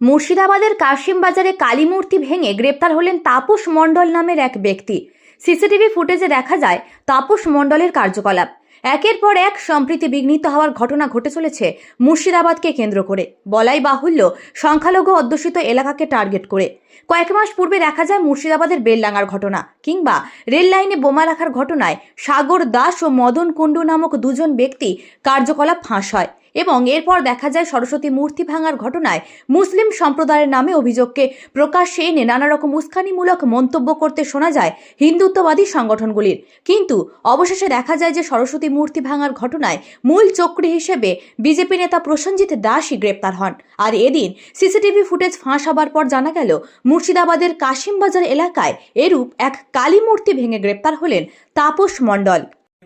মুর্শিদাবাদের কাশিম বাজারে কালী মূর্তি ভেঙে গ্রেপ্তার হলেন তাপস মণ্ডল নামের এক ব্যক্তি। সিসিটিভি ফুটেজে দেখা যায়, তাপস মণ্ডলের কার্যকলাপ। একের পর এক সম্প্রীতি বিঘ্নিত হওয়ার ঘটনা ঘটে চলেছে মুর্শিদাবাদকে কেন্দ্র করে। বলাই বাহুল্য, সংখ্যালঘু অধ্যুষিত এলাকাকে টার্গেট করে। কয়েক মাস পূর্বে দেখা যায় মুর্শিদাবাদের বেলডাঙ্গার ঘটনা কিংবা রেল লাইনে বোমা রাখার ঘটনায় সাগর দাস ও মদন কুণ্ডু নামক দুজন ব্যক্তি কার্যকলাপ ফাঁস হয়। এবং এরপর দেখা যায় সরস্বতী মূর্তি ভাঙার ঘটনায় মুসলিম সম্প্রদায়ের নামে অভিযোগকে প্রকাশ্যে এনে নানা রকম উস্কানিমূলক মন্তব্য করতে শোনা যায় হিন্দুত্ববাদী সংগঠনগুলির। কিন্তু অবশেষে দেখা যায় যে সরস্বতী মূর্তি ভাঙার ঘটনায় মূল চক্রী হিসেবে বিজেপি নেতা প্রসেনজিৎ দাসই গ্রেপ্তার হন। আর এদিন সিসিটিভি ফুটেজ ফাঁস হবার পর জানা গেল, মুর্শিদাবাদের কাশিমবাজার এলাকায় এরূপ এক কালী মূর্তি ভেঙে গ্রেপ্তার হলেন তাপস মণ্ডল।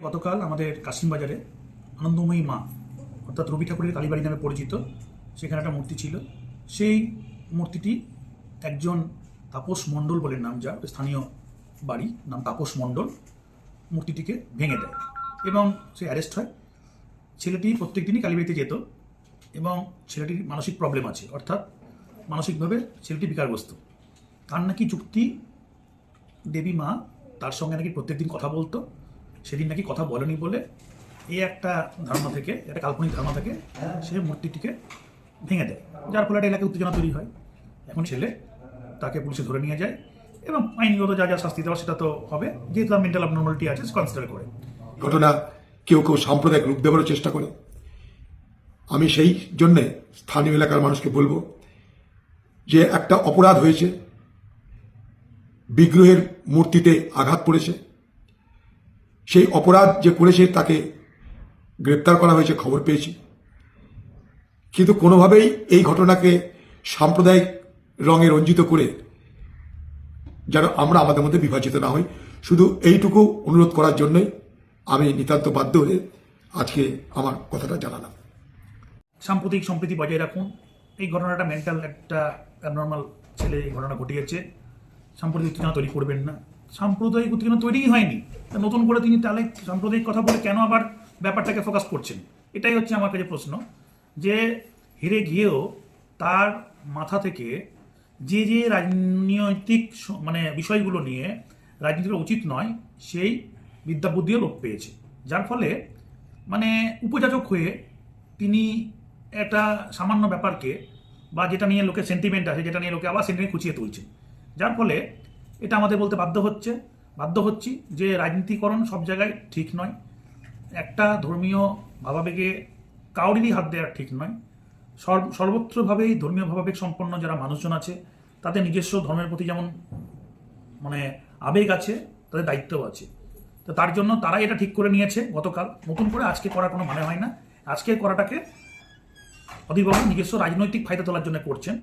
গতকাল আমাদের কাশিমবাজারে আনন্দময়ী মা অর্থাৎ রবি ঠাকুরের কালীবাড়ি নামে পরিচিত, সেখানে একটা মূর্তি ছিল। সেই মূর্তিটি একজন তাপস মণ্ডল বলে নাম যা স্থানীয় বাড়ি, নাম তাপস মণ্ডল, মূর্তিটিকে ভেঙে দেয় এবং সে অ্যারেস্ট হয়। ছেলেটি প্রত্যেক দিনই কালীবাড়িতে যেত এবং ছেলেটির মানসিক প্রবলেম আছে, অর্থাৎ মানসিকভাবে ছেলেটি বিকারগ্রস্ত। তার নাকি যুক্তি দেবী মা, তার সঙ্গে নাকি প্রত্যেকদিন কথা বলতো, সেদিন নাকি কথা বলেনি বলে এই একটা ধারণা থেকে একটা কাল্পনিক ধারণা থেকে সে মূর্তিটিকে ভেঙে দেয়, যার ফলে একটা এলাকায় উত্তেজনা তৈরি হয়। এখন ছেলে তাকে পুলিশে ধরে নিয়ে যায় এবং আইনগত যা যা শাস্তি দেওয়া সেটা তো হবে, যেহেতু মেন্টাল abnormality আছে কনসিডার করে। ঘটনা কেউ কেউ সাম্প্রদায়িক রূপ দেওয়ারও চেষ্টা করে। আমি সেই জন্যে স্থানীয় এলাকার মানুষকে বলব যে একটা অপরাধ হয়েছে, বিগ্রহের মূর্তিতে আঘাত পড়েছে। সেই অপরাধ যে করেছে তাকে গ্রেপ্তার করা হয়েছে, খবর পেয়েছি। কিন্তু কোনোভাবেই এই ঘটনাকে সাম্প্রদায়িক রঙে রঞ্জিত করে যেন আমরা আমাদের মধ্যে বিভাজিত না হই। শুধু এইটুকু অনুরোধ করার জন্যই আমি নিতান্ত বাধ্য হয়ে আজকে আমার কথাটা জানালাম। সাম্প্রতিক সম্প্রীতি বজায় রাখুন। এই ঘটনাটা মেন্টাল একটা অ্যাবনর্মাল ছেলে এই ঘটনা ঘটিয়েছে। সাম্প্রদায়িক উত্তেজনা তৈরি করবেন না। সাম্প্রদায়িক উত্তেজনা তৈরিই হয়নি। নতুন করে তিনি তাহলে সাম্প্রদায়িক কথা বলে কেন আবার ব্যাপারটাকে ফোকাস করছেন। এটাই হচ্ছে আমার কাছে প্রশ্ন, যে হেরে গিয়েও তার মাথা থেকে যে যে রাজনৈতিক মানে বিষয়গুলো নিয়ে রাজনীতি করা উচিত নয়, সেই বিদ্যা বুদ্ধিও লোপ পেয়েছে। যার ফলে মানে উপযাচক হয়ে তিনি একটা সামান্য ব্যাপারকে বা যেটা নিয়ে লোকে সেন্টিমেন্ট আছে, যেটা নিয়ে লোকে আবার সেন্টিমেন্ট খুঁচিয়ে তুলছে। যার ফলে এটা আমাদের বলতে বাধ্য হচ্ছে, বাধ্য হচ্ছি যে রাজনীতিকরণ সব জায়গায় ঠিক নয়। একটা ধর্মীয় ভাবাবেগে কাউরিরই হাত দেওয়া ঠিক নয়। সর্ব- সর্বত্রভাবেই ধর্মীয় ভাবাবেগ সম্পন্ন যারা মানুষজন আছে, তাদের নিজস্ব ধর্মের প্রতি যেমন মানে আবেগ আছে, তাদের দায়িত্বও আছে। তো তার জন্য তারাই এটা ঠিক করে নিয়েছে গতকাল। নতুন করে আজকে করার কোনো মানে হয় না। আজকের করাটাকে অধিবাবু নিজস্ব রাজনৈতিক ফায়দা তোলার জন্য করছেন।